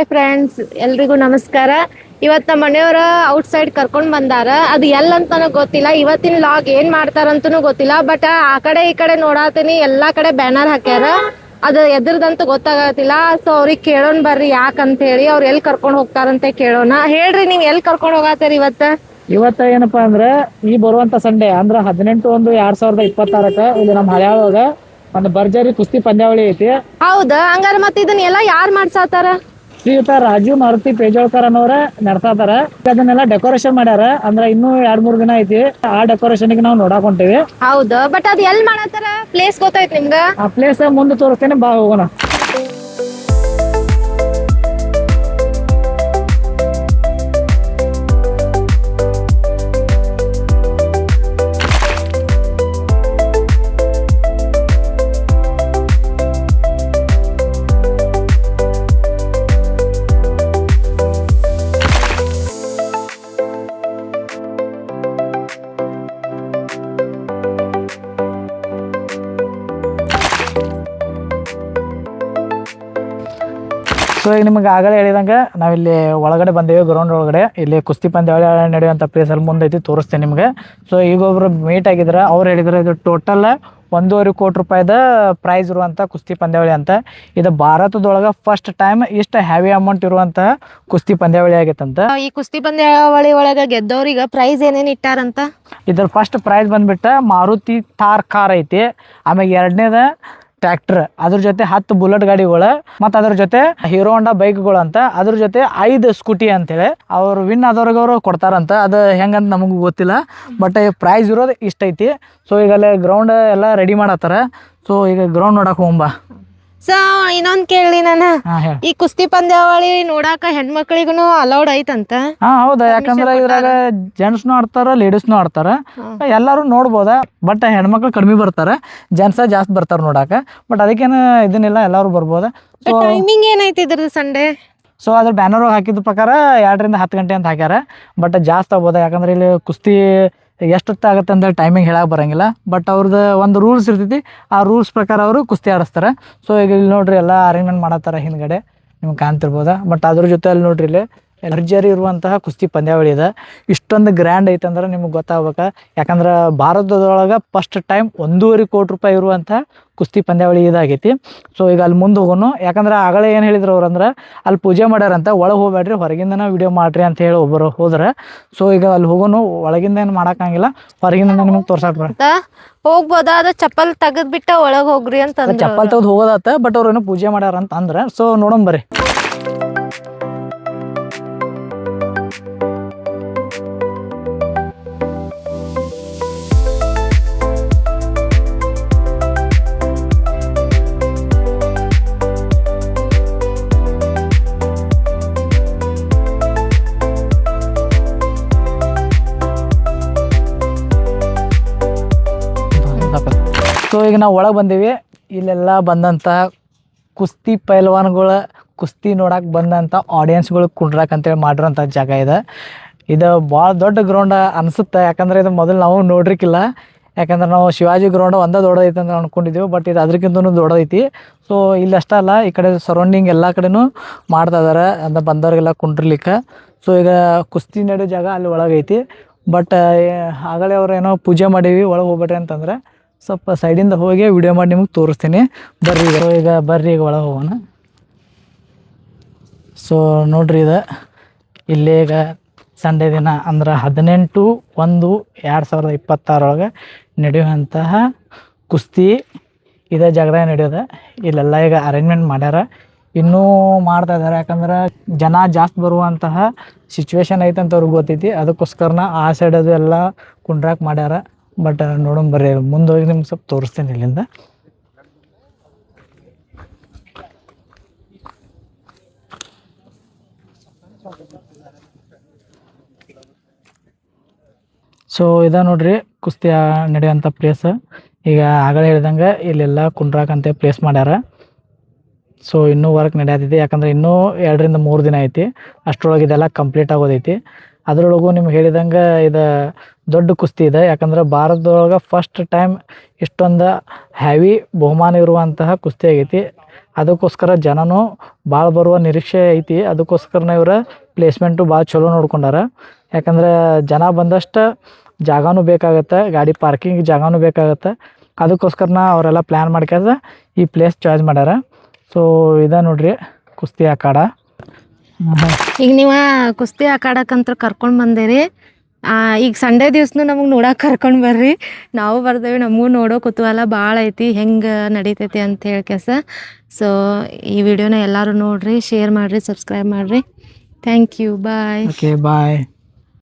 Hi friends ಎಲ್ರಿಗೂ ನಮಸ್ಕಾರ. ಇವತ್ತು ನಮ್ಮ ಮನೆಯವ್ರ ಔಟ್ ಸೈಡ್ ಕರ್ಕೊಂಡ್ ಬಂದಾರ. ಅದು ಎಲ್ಲಂತಾನು ಗೊತ್ತಿಲ್ಲ. ಇವತ್ತಿನ ಲಾಗ್ ಏನ್ ಮಾಡ್ತಾರಂತನೂ ಗೊತ್ತಿಲ್ಲ. ಬಟ್ ಆ ಕಡೆ ಈ ಕಡೆ ನೋಡಾತೀನಿ. ಎಲ್ಲಾ ಕಡೆ ಬ್ಯಾನರ್ ಹಾಕ್ಯಾರ. ಅದು ಎದ್ರದಂತೂ ಗೊತ್ತಾಗತ್ತಿಲ್ಲ. ಸೊ ಅವ್ರಿಗೆ ಕೇಳೋಣ ಬರ್ರಿ ಯಾಕಂತ ಹೇಳಿ ಅವ್ರು ಎಲ್ಲಿ ಕರ್ಕೊಂಡ್ ಹೋಗ್ತಾರಂತ ಕೇಳೋಣ. ಹೇಳ್ರಿ ನೀವ್ ಎಲ್ಲಿ ಕರ್ಕೊಂಡ್ ಹೋಗತ್ತೀರಿ ಇವತ್ತ? ಇವತ್ತ ಏನಪ್ಪಾ ಅಂದ್ರೆ ಈ ಬರುವಂತ ಸಂಡೆ ಅಂದ್ರ ಹದಿನೆಂಟು ಒಂದು ಎರಡ್ ಸಾವಿರದ ಇಪ್ಪತ್ತಾರಕ್ಕ ಇಲ್ಲಿ ನಮ್ಮ ಹಳ್ಯಾಳೊಳಗ ಒಂದು ಭರ್ಜರಿ ಕುಸ್ತಿ ಪಂದ್ಯಾವಳಿ ಐತಿ. ಹೌದಾ? ಹಂಗಾರ ಮತ್ತ ಇದನ್ನ ಯಾರು ಯಾರ್ ಮಾಡ್ಸಾತಾರ? ಶ್ರೀಯುತ ರಾಜೀವ್ ಮಾರುತಿ ಪೇಜೋಳ್ಕರ್ ಅನ್ನೋರ ನಡ್ಸಾತಾರ ಅದನ್ನೆಲ್ಲ ಡೆಕೋರೇಷನ್ ಮಾಡ್ಯಾರ. ಅಂದ್ರೆ ಇನ್ನೂ ಎರಡ್ ಮೂರ್ ದಿನ ಐತಿ. ಆ ಡೆಕೋರೇಷನ್ ನಾವು ನೋಡಾಕ್ ಹೊಂಟೇವಿ. ಹೌದು ಬಟ್ ಅದ್ ಎಲ್ ಮಾಡತ್ತಾರ? ಪ್ಲೇಸ್ ಗೊತ್ತಾಯ್ತು ನಿಮ್ಗ? ಆ ಪ್ಲೇಸ್ ಮುಂದೆ ತೋರಿಸ್ತೇನೆ ಬಾ ಹೋಗೋಣ. ಸೊ ಈಗ ನಿಮ್ಗೆ ಆಗಲೇ ಹೇಳಿದಂಗೆ ನಾವಿಲ್ಲಿ ಒಳಗಡೆ ಬಂದೇವೆ ಗ್ರೌಂಡ್ ಒಳಗಡೆ. ಇಲ್ಲಿ ಕುಸ್ತಿ ಪಂದ್ಯಾವಳಿ ನಡೆಯುವಂಥ ಪ್ಲೇಸ್ ಅಲ್ಲಿ ಮುಂದೆ ಐತಿ ತೋರಿಸ್ತೇನೆ ನಿಮಗೆ. ಸೊ ಈಗ ಒಬ್ರು ಮೀಟ್ ಆಗಿದ್ರೆ ಅವ್ರು ಹೇಳಿದ್ರು ಇದು ಟೋಟಲ್ ಒಂದೂವರೆ ಕೋಟಿ ರೂಪಾಯಿದ ಪ್ರೈಸ್ ಇರುವಂಥ ಕುಸ್ತಿ ಪಂದ್ಯಾವಳಿ ಅಂತ. ಇದು ಭಾರತದೊಳಗೆ ಫಸ್ಟ್ ಟೈಮ್ ಇಷ್ಟು ಹ್ಯಾವಿ ಅಮೌಂಟ್ ಇರುವಂತಹ ಕುಸ್ತಿ ಪಂದ್ಯಾವಳಿ ಆಗೈತಂತ. ಈ ಕುಸ್ತಿ ಪಂದ್ಯಾವಳಿ ಒಳಗೆ ಗೆದ್ದವ್ರಿಗೆ ಪ್ರೈಸ್ ಏನೇನು ಇಟ್ಟಾರಂತ? ಇದ್ರ ಫಸ್ಟ್ ಪ್ರೈಸ್ ಬಂದ್ಬಿಟ್ಟ ಮಾರುತಿ ಥಾರ್ ಕಾರ್ ಐತಿ. ಆಮೇಲೆ ಎರಡನೇದ ಟ್ರ್ಯಾಕ್ಟರ್, ಅದ್ರ ಜೊತೆ ಹತ್ತು ಬುಲೆಟ್ ಗಾಡಿಗಳು, ಮತ್ತು ಅದ್ರ ಜೊತೆ ಹೀರೋ ಹೊಂಡಾ ಬೈಕ್ಗಳು ಅಂತ, ಅದ್ರ ಜೊತೆ ಐದು ಸ್ಕೂಟಿ ಅಂತೇಳಿ ಅವ್ರು ವಿನ್ ಆದವ್ರಿಗೆ ಕೊಡ್ತಾರಂತ, ಅದು ಹೆಂಗಂತ ನಮಗೂ ಗೊತ್ತಿಲ್ಲ ಬಟ್ ಪ್ರೈಸ್ ಇರೋದು ಇಷ್ಟ ಐತಿ ಸೊ ಈಗ ಅಲ್ಲೇ ಗ್ರೌಂಡ್ ಎಲ್ಲ ರೆಡಿ ಮಾಡತ್ತಾರ. ಸೊ ಈಗ ಗ್ರೌಂಡ್ ನೋಡಕ್ಕೆ ಹೋಗ್ಬಾ. ಸೊ ಇನ್ನೊಂದ್ ಕೇಳಿ ನಾನು. ಹಾಂ ಹೇಳಿ. ಈ ಕುಸ್ತಿ ಪಂದ್ಯಾವಳಿ ನೋಡಾಕ ಹೆಣ್ಮಕ್ಳಿಗೂ ಅಲೌಡ್ ಐತಂತ? ಹಾ ಹೌದಾ ಯಾಕಂದ್ರೆ ಇದ್ರಾಗ ಜೆಂಟ್ಸ್ನು ಆಡ್ತಾರ ಲೇಡೀಸ್ನು ಆಡ್ತಾರ. ಎಲ್ಲಾರು ನೋಡ್ಬೋದ ಬಟ್ ಹೆಣ್ಮಕ್ಳು ಕಡಿಮೆ ಬರ್ತಾರ ಜೆಂಟ್ಸ ಜಾಸ್ತಿ ಬರ್ತಾರ ನೋಡಾಕ. ಬಟ್ ಅದಕ್ಕೇನು ಇದನ್ನೆಲ್ಲ ಎಲ್ಲಾರು ಬರ್ಬೋದ? ಸೊ ಟೈಮಿಂಗ್ ಏನೈತಿ ಇದ್ರದ್ದು ಸಂಡೆ ಸೊ ಅದ್ರ ಬ್ಯಾನರ್ ಹಾಕಿದ ಪ್ರಕಾರ ಎರಡರಿಂದ ಹತ್ತು ಗಂಟೆ ಅಂತ ಹಾಕ್ಯಾರ. ಬಟ್ ಜಾಸ್ತಿ ಆಗ್ಬೋದ ಯಾಕಂದ್ರೆ ಇಲ್ಲಿ ಕುಸ್ತಿ ಎಷ್ಟೊತ್ತು ಆಗುತ್ತೆ ಅಂತ ಟೈಮಿಂಗ್ ಹೇಳಕ್ಕೆ ಬರಂಗಿಲ್ಲ. ಬಟ್ ಅವ್ರದ್ದು ಒಂದು ರೂಲ್ಸ್ ಇರ್ತೈತಿ, ಆ ರೂಲ್ಸ್ ಪ್ರಕಾರ ಅವರು ಕುಸ್ತಿ ಆಡಿಸ್ತಾರೆ. ಸೊ ಈಗ ಇಲ್ಲಿ ನೋಡ್ರಿ, ಎಲ್ಲ ಅರೇಂಜ್ಮೆಂಟ್ ಮಾಡತ್ತಾರ ಹಿಂದ್ಗಡೆ. ನಿಮ್ಗೆ ಕಾಣ್ತಿರ್ಬೋದ? ಬಟ್ ಅದ್ರ ಜೊತೆ ಅಲ್ಲಿ ನೋಡ್ರಿ ಇಲ್ಲಿ ಭರ್ಜರಿ ಇರುವಂತಹ ಕುಸ್ತಿ ಪಂದ್ಯಾವಳಿ ಇದೆ. ಇಷ್ಟೊಂದು ಗ್ರ್ಯಾಂಡ್ ಐತೆ ಅಂದ್ರೆ ನಿಮ್ಗೆ ಗೊತ್ತಾಗ್ಬೇಕ. ಯಾಕಂದ್ರೆ ಭಾರತದೊಳಗೆ ಫಸ್ಟ್ ಟೈಮ್ ಒಂದೂವರೆ ಕೋಟಿ ರೂಪಾಯಿ ಇರುವಂತಹ ಕುಸ್ತಿ ಪಂದ್ಯಾವಳಿ ಇದಾಗೈತಿ. ಸೊ ಈಗ ಅಲ್ಲಿ ಮುಂದೆ ಹೋಗೋನು. ಯಾಕಂದ್ರೆ ಆಗಲೇ ಏನು ಹೇಳಿದ್ರು ಅವ್ರು ಅಂದ್ರೆ ಅಲ್ಲಿ ಪೂಜೆ ಮಾಡ್ಯಾರಂತ ಒಳಗೆ ಹೋಗ್ಬೇಡ್ರಿ ಹೊರಗಿಂದನ ವಿಡಿಯೋ ಮಾಡ್ರಿ ಅಂತ ಹೇಳಿ ಒಬ್ಬರು ಹೋದ್ರೆ. ಸೊ ಈಗ ಅಲ್ಲಿ ಹೋಗೋನು ಒಳಗಿಂದ ಏನು ಮಾಡೋಕ್ಕಾಗಿಲ್ಲ ಹೊರಗಿಂದ ನಿಮಗೆ ತೋರ್ಸಾಕ್ ಹೋಗ್ಬೋದಾದ ಚಪ್ಪಲ್ ತೆಗೆದ್ಬಿಟ್ಟ ಒಳಗೆ ಹೋಗ್ರಿ ಅಂತ ಚಪ್ಪಲ್ ತೆಗೆದು ಹೋಗೋದಾತ ಬಟ್ ಅವ್ರು ಏನು ಪೂಜೆ ಮಾಡ್ಯಾರ ಅಂತ ಅಂದ್ರೆ. ಸೊ ನೋಡೋಣ ಬರ್ರಿ ಸೊ ಈಗ ನಾವು ಒಳಗೆ ಬಂದೀವಿ. ಇಲ್ಲೆಲ್ಲ ಬಂದಂಥ ಕುಸ್ತಿ ಪೈಲ್ವಾನ್ಗಳ ಕುಸ್ತಿ ನೋಡಕ್ಕೆ ಬಂದಂಥ ಆಡಿಯನ್ಸ್ಗಳು ಕುಂಡ್ರಕ್ಕೆ ಅಂತೇಳಿ ಮಾಡಿರೋಂಥ ಜಾಗ ಇದೆ. ಇದು ಭಾಳ ದೊಡ್ಡ ಗ್ರೌಂಡ್ ಅನಿಸುತ್ತೆ. ಯಾಕಂದ್ರೆ ಇದು ಮೊದಲು ನಾವು ನೋಡ್ರಿಕ್ಕಿಲ್ಲ ಯಾಕಂದ್ರೆ ನಾವು ಶಿವಾಜಿ ಗ್ರೌಂಡ್ ಒಂದೇ ದೊಡ್ಡದೈತೆ ಅಂತ ಅನ್ಕೊಂಡಿದ್ದೀವಿ ಬಟ್ ಇದು ಅದಕ್ಕಿಂತನೂ ದೊಡ್ಡದೈತಿ. ಸೊ ಇಲ್ಲಿ ಅಷ್ಟೇ ಅಲ್ಲ, ಈ ಕಡೆ ಸರೌಂಡಿಂಗ್ ಎಲ್ಲ ಕಡೆನೂ ಮಾಡ್ತಾ ಇದ್ದಾರೆ ಅಂತ ಬಂದವ್ರಿಗೆಲ್ಲ ಕುಂಡ್ರಲಿಕ್ಕೆ. ಸೊ ಈಗ ಕುಸ್ತಿ ನಡೆಯೋ ಜಾಗ ಅಲ್ಲಿ ಒಳಗೈತಿ. ಬಟ್ ಆಗಲೇ ಅವ್ರು ಏನೋ ಪೂಜೆ ಮಾಡೀವಿ, ಒಳಗೆ ಹೋಗ್ಬೇಡ್ರಿ ಅಂತಂದ್ರೆ. ಸ್ವಲ್ಪ ಸೈಡಿಂದ ಹೋಗಿ ವಿಡಿಯೋ ಮಾಡಿ ನಿಮಗೆ ತೋರಿಸ್ತೀನಿ. ಬರ್ರಿ ಈಗ. ಈಗ ಬರ್ರಿ ಈಗ ಒಳಗೆ ಹೋಗೋಣ. ಸೊ ನೋಡ್ರಿ ಇದು ಇಲ್ಲೇ ಈಗ ಸಂಡೇ ದಿನ ಅಂದ್ರೆ ಹದಿನೆಂಟು ಒಂದು ಎರಡು ಸಾವಿರದ ಇಪ್ಪತ್ತಾರೊಳಗೆ ನಡೆಯುವಂತಹ ಕುಸ್ತಿ ಇದೇ ಜಾಗದಾಗ ನಡೆಯೋದ. ಇಲ್ಲೆಲ್ಲ ಈಗ ಅರೇಂಜ್ಮೆಂಟ್ ಮಾಡ್ಯಾರ. ಇನ್ನೂ ಮಾಡ್ತಾ ಇದ್ದಾರೆ ಯಾಕಂದ್ರೆ ಜನ ಜಾಸ್ತಿ ಬರುವಂತಹ ಸಿಚುವೇಶನ್ ಐತೆ ಅಂತ ಅವ್ರಿಗೆ ಗೊತ್ತೈತಿ. ಅದಕ್ಕೋಸ್ಕರನ ಆ ಸೈಡ್ ಅದು ಎಲ್ಲ ಕುಂಡ್ರಾಕ್ ಮಾಡ್ಯಾರ. ಬಟ್ ನೋಡೋಣ ಬರ್ರಿ ಮುಂದೆ ನಿಮ್ಗೆ ಸ್ವಲ್ಪ ತೋರಿಸ್ತೇನೆ ಇಲ್ಲಿಂದ. ಸೊ ಇದ ನೋಡ್ರಿ ಕುಸ್ತಿ ನಡೆಯುವಂಥ ಪ್ಲೇಸ್ ಈಗ ಆಗಲೇ ಹೇಳ್ದಂಗೆ ಇಲ್ಲೆಲ್ಲ ಕುಂಡ್ರಾಕಂತ ಪ್ಲೇಸ್ ಮಾಡ್ಯಾರ. ಸೊ ಇನ್ನೂ ವರ್ಕ್ ನಡೆಯತೈತಿ ಯಾಕಂದ್ರೆ ಇನ್ನೂ ಎರಡರಿಂದ ಮೂರು ದಿನ ಐತಿ. ಅಷ್ಟರೊಳಗೆ ಇದೆಲ್ಲ ಕಂಪ್ಲೀಟ್ ಆಗೋದೈತಿ. ಅದರೊಳಗೂ ನಿಮ್ಗೆ ಹೇಳಿದಂಗೆ ಇದು ದೊಡ್ಡ ಕುಸ್ತಿ ಇದೆ. ಯಾಕಂದ್ರೆ ಭಾರತದೊಳಗೆ ಫಸ್ಟ್ ಟೈಮ್ ಇಷ್ಟೊಂದು ಹ್ಯಾವಿ ಬಹುಮಾನ ಇರುವಂತಹ ಕುಸ್ತಿ ಆಗೈತಿ. ಅದಕ್ಕೋಸ್ಕರ ಜನನೂ ಭಾಳ ಬರುವ ನಿರೀಕ್ಷೆ ಐತಿ. ಅದಕ್ಕೋಸ್ಕರನೇ ಇವರ ಪ್ಲೇಸ್ಮೆಂಟು ಭಾಳ ಚಲೋ ನೋಡ್ಕೊಂಡಾರ. ಯಾಕಂದ್ರೆ ಜನ ಬಂದಷ್ಟು ಜಾಗನೂ ಬೇಕಾಗತ್ತೆ, ಗಾಡಿ ಪಾರ್ಕಿಂಗ್ ಜಾಗನೂ ಬೇಕಾಗತ್ತೆ. ಅದಕ್ಕೋಸ್ಕರನ ಅವರೆಲ್ಲ ಪ್ಲ್ಯಾನ್ ಮಾಡ್ಕೊಂಡ ಈ ಪ್ಲೇಸ್ ಚಾಯ್ಸ್ ಮಾಡ್ಯಾರ. ಸೊ ಇದ ನೋಡ್ರಿ ಕುಸ್ತಿ ಆಕಾಡ. ಈಗ ನೀವು ಕುಸ್ತಿ ಆಕಾಡಕ್ಕಂತ ಕರ್ಕೊಂಡು ಬಂದಿರಿ. ಈಗ ಸಂಡೇ ದಿವ್ಸನು ನಮಗೆ ನೋಡಕ್ ಕರ್ಕೊಂಡು ಬರ್ರಿ. ನಾವು ಬರ್ತೇವೆ ನಮಗೂ ನೋಡೋ ಕುತೂಹಲ ಭಾಳ ಐತಿ, ಹೆಂಗೆ ನಡೀತೈತಿ ಅಂತ ಹೇಳಿ ಕೆಸ ಸೊ ಈ ವಿಡಿಯೋನ ಎಲ್ಲರೂ ನೋಡ್ರಿ ಶೇರ್ ಮಾಡ್ರಿ ಸಬ್ಸ್ಕ್ರೈಬ್ ಮಾಡ್ರಿ. Thank you bye okay bye